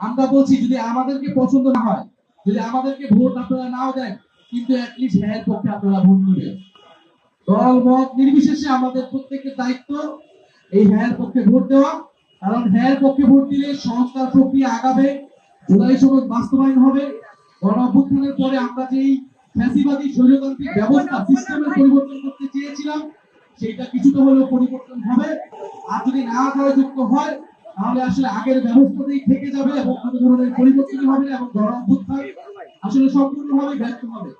আমরা বলছি যদি আমাদেরকে পছন্দ না হয়, যদি আমাদেরকে ভোট আপনারা নাও দেন, কিন্তু হ্যাঁ পক্ষে আপনারা ভোট দিবেন দল, মত নির্বিশেষে আমাদের প্রত্যেকের দায়িত্ব এই হ্যাঁ পক্ষে ভোট দেওয়া। কারণ হ্যাঁ পক্ষে ভোট দিলে সংস্কার প্রক্রিয়া আগাবে, জুলাই সনদ বাস্তবায়ন হবে। গণ অভ্যুত্থানের পরে আমরা যেই ফ্যাসিবাদী স্বৈরতান্ত্রিক ব্যবস্থা সিস্টেমের পরিবর্তন করতে চেয়েছিলাম সেটা কিছুটা হলেও পরিবর্তন হবে। আর যদি না যুক্ত হয় তাহলে আসলে আগের ব্যবস্থাতেই থেকে যাবে এবং কোনো ধরনের পরিবর্তন হবে না এবং গণ অভ্যুত্থান আসলে সম্পূর্ণভাবে ব্যর্থ হবে।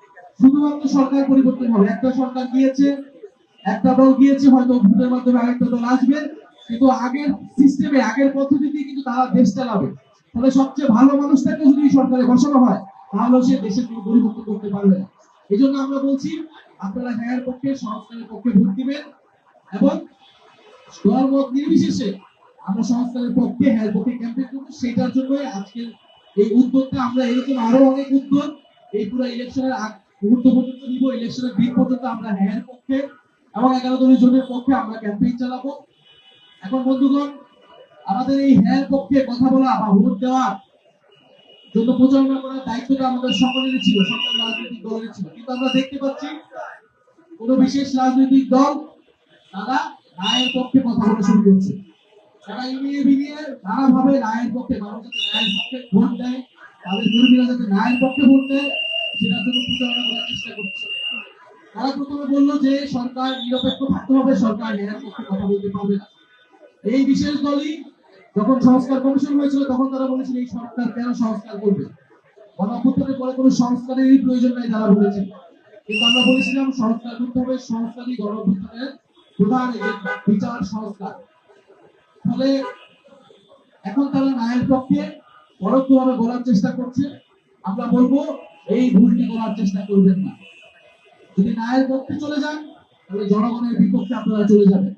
শুধুমাত্র সরকার পরিবর্তন হবে। একটা সরকার গিয়েছে, একটা দল গিয়েছে, হয়তো ভোটের মাধ্যমে আরেকটা দল আসবে। কিন্তু আগের সিস্টেমে আগের পদ্ধতিতে কিন্তু তারা দেশ চালাবে। তাহলে সবচেয়ে ভালো মানুষটাকে যদি সরকারে বসানো হয়, তাহলে সে দেশের কোনো পরিবর্তন করতে পারবে না। এই জন্য আমরা বলছি, আপনারা হ্যাঁ পক্ষে, সংস্কারের পক্ষে ভোট দিবেন এবং দল মত নির্বিশেষে আমরা সংস্কারের পক্ষে পক্ষে ক্যাম্পেইন করব, সেটার জন্যই আজকের এই উদ্যোগটা আমরা এরকম আরও অনেক উদ্যোগ, এই পুরো ইলেকশনের মুহূর্ত পর্যন্ত নিব ইলেকশনের দিন পর্যন্ত আমরা পক্ষে এবং এগারো জোটের পক্ষে আমরা ক্যাম্পেইন চালাবো। এখন বন্ধুগণ, আমাদের এই হ্যাঁ পক্ষে কথা বলা বা ভোট দেওয়ার জন্য প্রচারণা করার দায়িত্বটা আমাদের সকলেরই ছিল, সকল রাজনৈতিক দলের ছিল। কিন্তু আমরা দেখতে পাচ্ছি কোন বিশেষ রাজনৈতিক দল, তারা রায়ের পক্ষে কথা বলা শুরু করছে। এই বিশেষ দলই যখন সংস্কার কমিশন হয়েছিল, তখন তারা বলেছিল এই সরকার কেন সংস্কার করবে? গণঅভ্যুত্থানের পরে কোনো সংস্কারেরই প্রয়োজন নাই তারা বলেছেন কিন্তু আমরা বলেছিলাম সংস্কার করতে হবে, সংস্কারই গণঅভ্যুত্থানের প্রধান বিচার সংস্কার। ফলে এখন তারা নায়ের পক্ষে পরোক্ষভাবে বলার চেষ্টা করছে। আমরা বলব, এই ভুলটি করার চেষ্টা করবেন না। যদি নায়ের পক্ষে চলে যান, তাহলে জনগণের বিপক্ষে আপনারা চলে যাবেন।